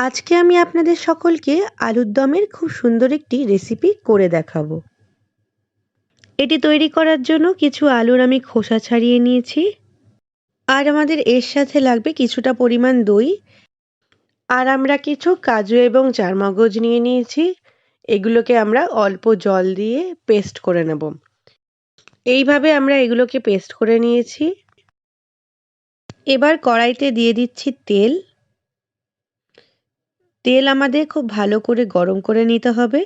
আজকে আমি আপনাদের সকলকে আলুর দমের খুব সুন্দর একটি রেসিপি করে দেখাবো। এটি তৈরি করার জন্য কিছু আলুর আমি খোসা ছাড়িয়ে নিয়েছি। আর আমাদের এর সাথে লাগবে কিছুটা পরিমাণ দই। আর আমরা কিছু কাজু এবং চারমগজ নিয়ে নিয়েছি। এগুলোকে আমরা অল্প জল দিয়ে পেস্ট করে নেব। এইভাবে আমরা এগুলোকে পেস্ট করে নিয়েছি। এবার কড়াইতে দিয়ে দিচ্ছি তেল। তেল আমাদের খুব ভালো করে গরম করে নিতে হবে।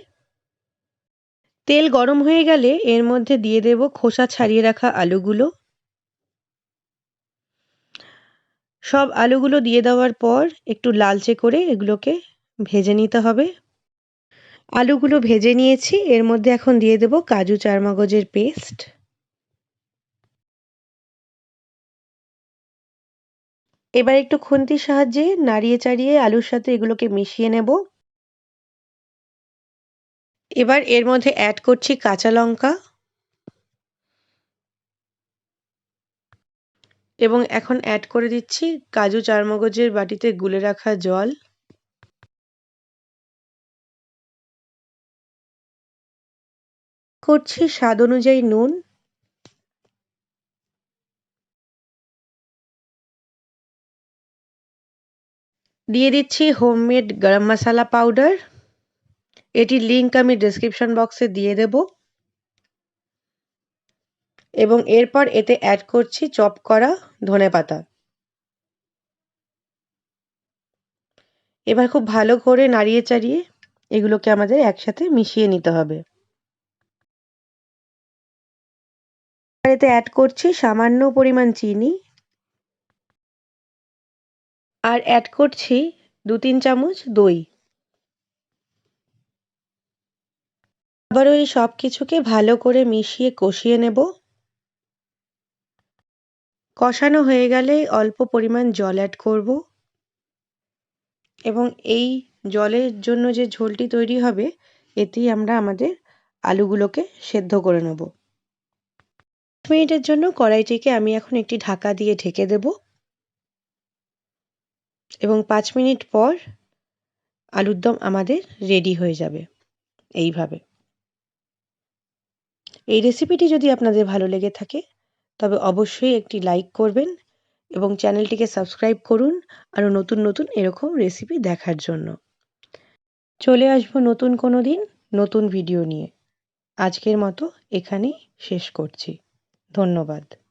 তেল গরম হয়ে গেলে এর মধ্যে দিয়ে দেব খোসা ছাড়িয়ে রাখা আলুগুলো। সব আলুগুলো দিয়ে দেওয়ার পর একটু লালচে করে এগুলোকে ভেজে নিতে হবে। আলুগুলো ভেজে নিয়েছি, এর মধ্যে এখন দিয়ে দেব কাজু চারমগজের পেস্ট। এবার একটু খুন্তির সাহায্যে নাড়িয়ে চাড়িয়ে আলুর সাথে এগুলোকে মিশিয়ে নেব। এবার এর মধ্যে অ্যাড করছি কাঁচা লঙ্কা। এবং এখন অ্যাড করে দিচ্ছি কাজু চারমগজের বাটিতে গুলে রাখা জল। করছি স্বাদ অনুযায়ী নুন। দিয়ে দিচ্ছি হোমমেড গরম মশালা পাউডার এটির লিঙ্ক আমি ডিসক্রিপশন বক্সে দিয়ে দেব। এবং এরপর এতে অ্যাড করছি চপ করা ধনে পাতা। এবার খুব ভালো করে নাড়িয়ে চাড়িয়ে এগুলোকে আমাদের একসাথে মিশিয়ে নিতে হবে। এতে অ্যাড করছি সামান্য পরিমাণ চিনি। আর অ্যাড করছি দু তিন চামচ দই। আবারও এই সব কিছুকে ভালো করে মিশিয়ে কষিয়ে নেব। কষানো হয়ে গেলে অল্প পরিমাণ জল অ্যাড করব। এবং এই জলের জন্য যে ঝোলটি তৈরি হবে, এতেই আমরা আমাদের আলুগুলোকে সেদ্ধ করে নেব। মিনিটের জন্য কড়াইটিকে আমি এখন একটি ঢাকা দিয়ে ঢেকে দেবো। এবং পাঁচ মিনিট পর আলুর দম আমাদের রেডি হয়ে যাবে এইভাবে। এই রেসিপিটি যদি আপনাদের ভালো লেগে থাকে, তবে অবশ্যই একটি লাইক করবেন এবং চ্যানেলটিকে সাবস্ক্রাইব করুন আরও নতুন নতুন এরকম রেসিপি দেখার জন্য। চলে আসব নতুন কোনো দিন নতুন ভিডিও নিয়ে। আজকের মতো এখানেই শেষ করছি। ধন্যবাদ।